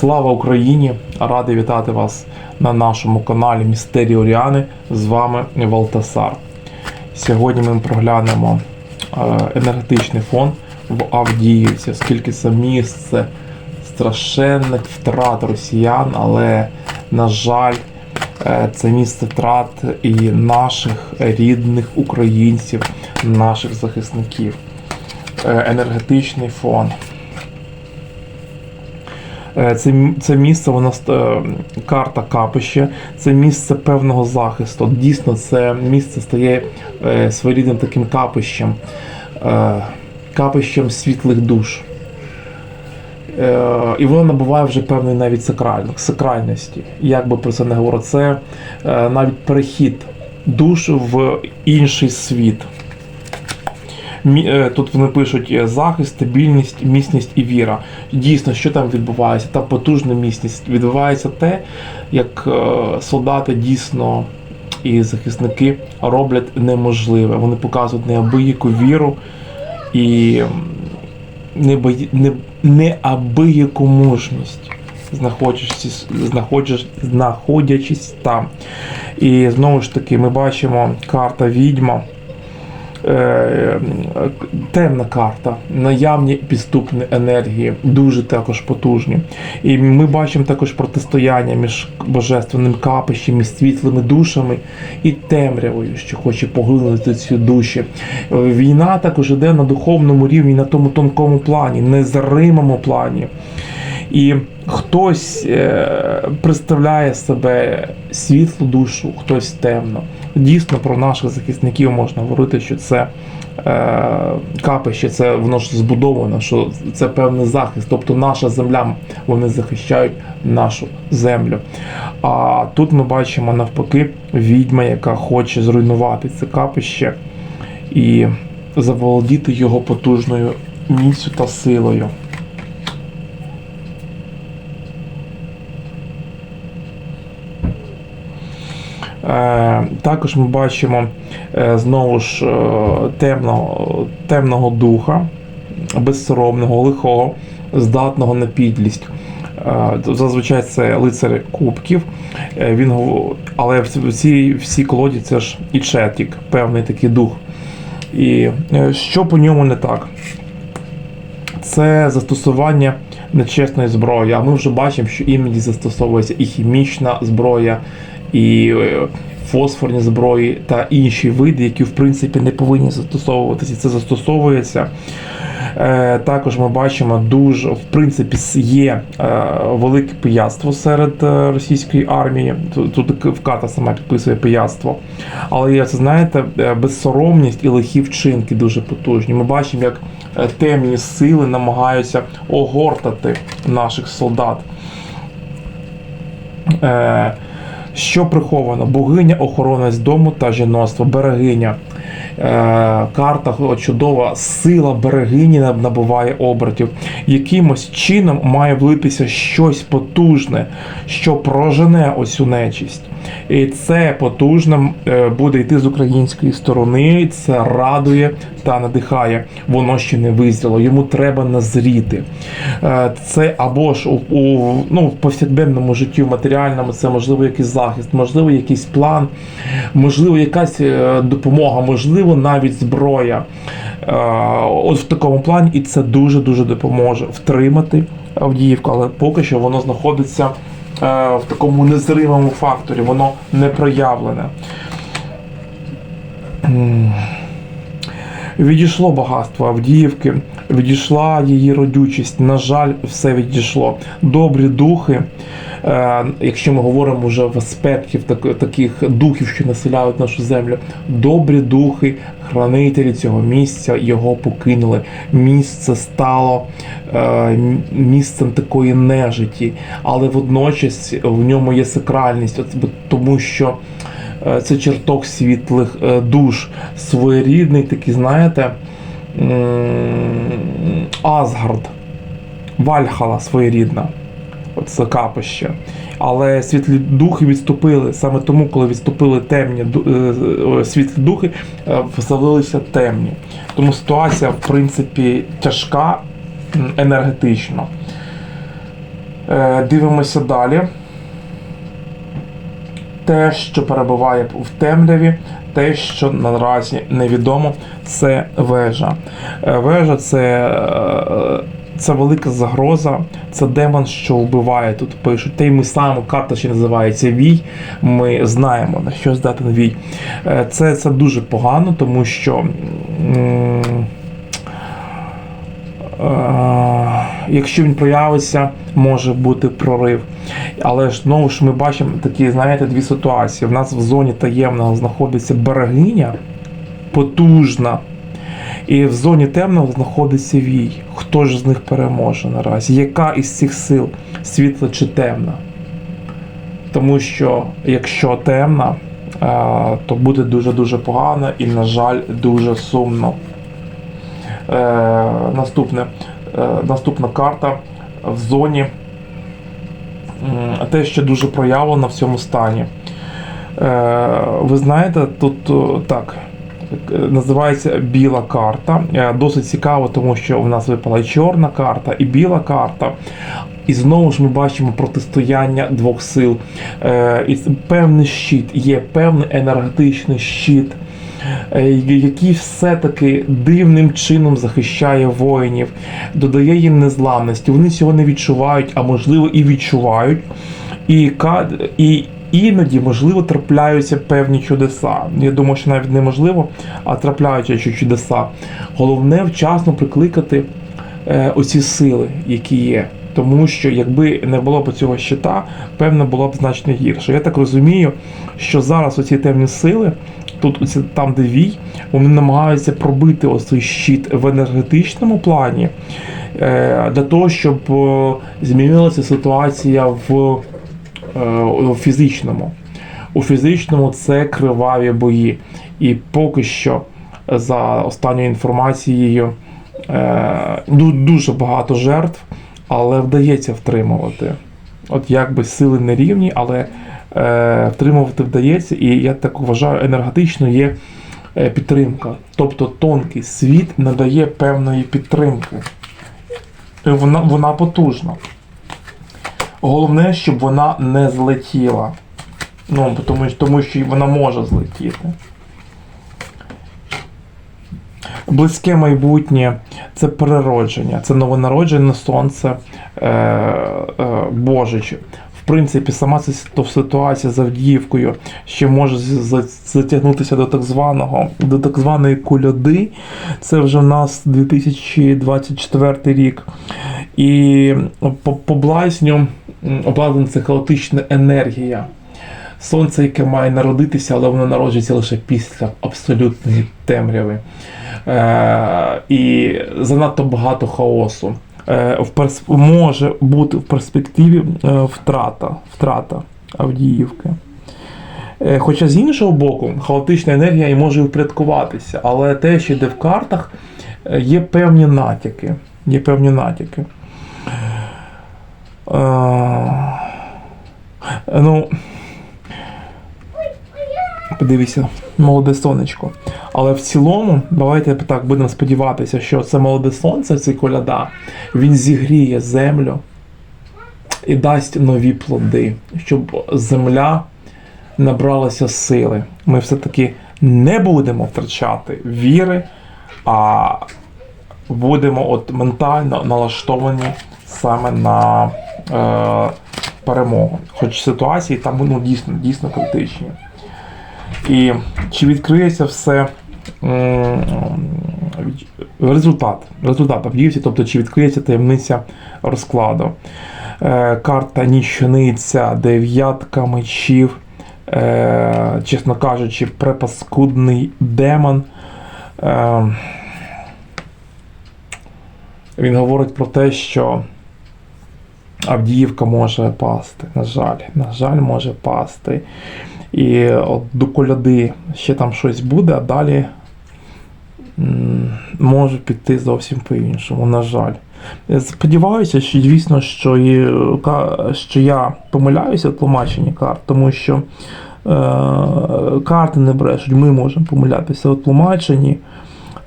Слава Україні! Радий вітати вас на нашому каналі Містерії Оріани. З вами Валтасар. Сьогодні ми проглянемо е, енергетичний фон в Авдіївці, оскільки це місце страшенних втрат росіян, але, на жаль, е, це місце втрат і наших рідних українців, наших захисників. Е, Енергетичний фон. Е, Це, це місце, воно ст- е, карта капище, це місце певного захисту. Дійсно, це місце стає е, своєрідним таким капищем, капищем світлих душ. І воно набуває вже певної навіть сакральності. Як би про це не говорив, це навіть перехід душ в інший світ. Е, Тут вони пишуть е, захист, стабільність, міцність і віра. Дійсно, що там відбувається? Там потужна міцність. Відбувається те, як е, солдати дійсно і захисники роблять неможливе. Вони показують неабияку віру і неабияку мужність. Знаходячись, знаходячись, знаходячись там. І знову ж таки, ми бачимо карта відьма темна карта, наявні підступні енергії, дуже також потужні. І ми бачимо також протистояння між божественним капищем і світлими душами і темрявою, що хоче поглинути ці душі. Е, Війна також іде на духовному рівні, на тому тонкому плані, незримому плані. І хтось е, представляє себе світлу душу, хтось темно. Дійсно, про наших захисників можна говорити, що це е, капище, це воно ж збудовано, що це певний захист. Тобто наша земля, вони захищають нашу землю. А тут ми бачимо навпаки відьма, яка хоче зруйнувати це капище і заволодіти його потужною міцю та силою. Також ми бачимо е, знову ж е, темного, темного духа, безсоромного, лихого, здатного на підлість. Е, Зазвичай це лицар кубків. Е, Він, але в цій всій колоді це ж і четік, певний такий дух. І е, що по ньому не так? Це застосування нечесної зброї. А ми вже бачимо, що іноді застосовується і хімічна зброя, і е, фосфорні зброї та інші види, які в принципі не повинні застосовуватися. Це застосовується. Е, Також ми бачимо дуже в принципі є е, велике пияцтво серед російської армії. Тут, вката сама підписує пияцтво. Але це знаєте, безсоромність і лихі вчинки дуже потужні. Ми бачимо, як темні сили намагаються огортати наших солдат. Що приховано? Богиня, охоронець дому та жіноцтва, берегиня. Е, карта чудова, сила берегині набуває обертів. Якимось чином має влитися щось потужне, що прожене оцю нечисть. І це потужне е, буде йти з української сторони. Це радує та надихає. Воно ще не визріло. Йому треба назріти. Е, Це або ж у, у ну, повсякденному житті, в матеріальному, це можливо якийсь захист, можливо, якийсь план, можливо, якась е, допомога, можливо, навіть зброя. От в такому плані, і це дуже дуже допоможе втримати Авдіївку, але поки що воно знаходиться в такому незримому факторі, воно не проявлене. Відійшло багатство Авдіївки, відійшла її родючість. На жаль, все відійшло. Добрі духи, е, якщо ми говоримо вже в аспектів так- таких духів, що населяють нашу землю, добрі духи, хранителі цього місця його покинули. Місце стало е, місцем такої нежиті, але водночас в ньому є сакральність, тому що. Е, Це чертог світлих е, душ, своєрідний такий, знаєте, Асгард, Вальхала своєрідна. Оце капище. Але світлі духи відступили. Саме тому, коли відступили темні е, світлі духи, е, темні. Тому ситуація, в принципі, тяжка енергетично. Дивимося далі. Те, що перебуває в темряві, те, що наразі невідомо, це вежа. Е, Вежа це, е, це велика загроза, це демон, що вбиває тут пишуть. Та й ми саме карта ще називається Вій. Ми знаємо, на що здатен Вій. Е, Це, це дуже погано, тому що. м, Е, Якщо він проявиться, може бути прорив. Але ж знову ж ми бачимо такі, знаєте, дві ситуації. В нас в зоні таємного знаходиться берегиня потужна, і в зоні темного знаходиться вій. Хто ж з них переможе наразі? Яка із цих сил світла чи темна? Тому що якщо темна, е, то буде дуже-дуже погано і, на жаль, дуже сумно. Е, наступне, наступна карта в зоні. Те, що дуже проявлено в цьому стані. Е, ви знаєте, тут так. е, Називається біла карта. Е, Досить цікаво, тому що у нас випала чорна карта, і біла карта. І знову ж ми бачимо протистояння двох сил. Е, І певний щит, є певний енергетичний щит, е, який все-таки дивним чином захищає воїнів, додає їм незламності. Вони цього не відчувають, а можливо і відчувають. І, і іноді, можливо, трапляються певні чудеса. Я думаю, що навіть неможливо, а трапляються чудеса. Головне вчасно прикликати е, оці сили, які є. Тому що якби не було б цього щита, певно було б значно гірше. Я так розумію, що зараз оці темні сили, тут оці, там, де вій, вони намагаються пробити ось цей щит в енергетичному плані е, для того, щоб е, змінилася ситуація в, е, у фізичному. У фізичному це криваві бої. І поки що, за останньою інформацією, е, дуже багато жертв, але вдається втримувати. От якби сили не рівні, але е, втримувати вдається, і я так вважаю, енергетично є е, підтримка. Тобто тонкий світ надає певної підтримки. Вона, вона потужна. Головне, щоб вона не злетіла. Ну, тому, тому що вона може злетіти. Близьке майбутнє це переродження, це новонароджене сонце е, е, Божиче. В принципі, сама ситуація з Авдіївкою ще може затягнутися до так званого до так званої куляди. Це вже в нас 2024 рік. І по, по блазню м, це хаотична енергія. Сонце, яке має народитися, але воно народжується лише після абсолютної темряви. Е, і занадто багато хаосу. Е, в перс... Може бути в перспективі е, втрата, втрата Авдіївки. Е, Хоча з іншого боку, хаотична енергія і може впорядкуватися, але те, що йде в картах, е, є певні натяки. Є певні натяки. Е, Ну, подивіться, молоде сонечко. Але в цілому, давайте так будемо сподіватися, що це молоде сонце, цей коляда, він зігріє землю і дасть нові плоди, щоб земля набралася сили. Ми все-таки не будемо втрачати віри, а будемо от ментально налаштовані саме на е, перемогу. Хоч ситуації там ну, дійсно, дійсно критичні. І чи відкриється все результат, результат Авдіївці, тобто чи відкриється таємниця розкладу. Е, карта ніщениця, дев'ятка мечів, е, чесно кажучи, препаскудний демон. Е, він говорить про те, що Авдіївка може пасти. На жаль, на жаль, може пасти. І от до коляди ще там щось буде, а далі може піти зовсім по-іншому, на жаль. Сподіваюся, що дійсно, що, і, що я помиляюся в тлумаченні карт, тому що е, карти не брешуть, ми можемо помилятися у тлумаченні.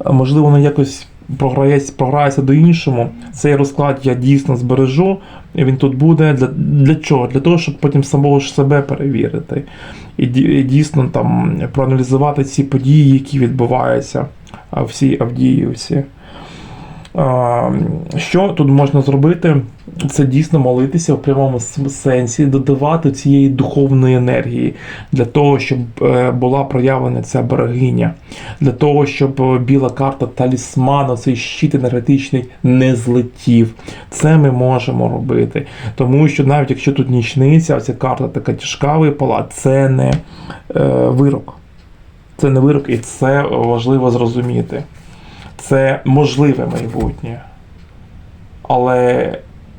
Можливо, воно якось програється, програється до іншому, цей розклад я дійсно збережу, і він тут буде. Для, для чого? Для того, щоб потім самого ж себе перевірити. І, ді- дійсно там проаналізувати ці події, які відбуваються в цій Авдіївці. Що тут можна зробити? Це дійсно молитися в прямому сенсі, додавати цієї духовної енергії для того, щоб е, була проявлена ця берегиня, для того, щоб е, біла карта талісману, цей щит енергетичний не злетів. Це ми можемо робити. Тому що навіть якщо тут нічниця, ця карта така тяжка випала, це не е, вирок. Це не вирок, і це важливо зрозуміти. Це можливе майбутнє, але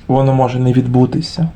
воно може не відбутися.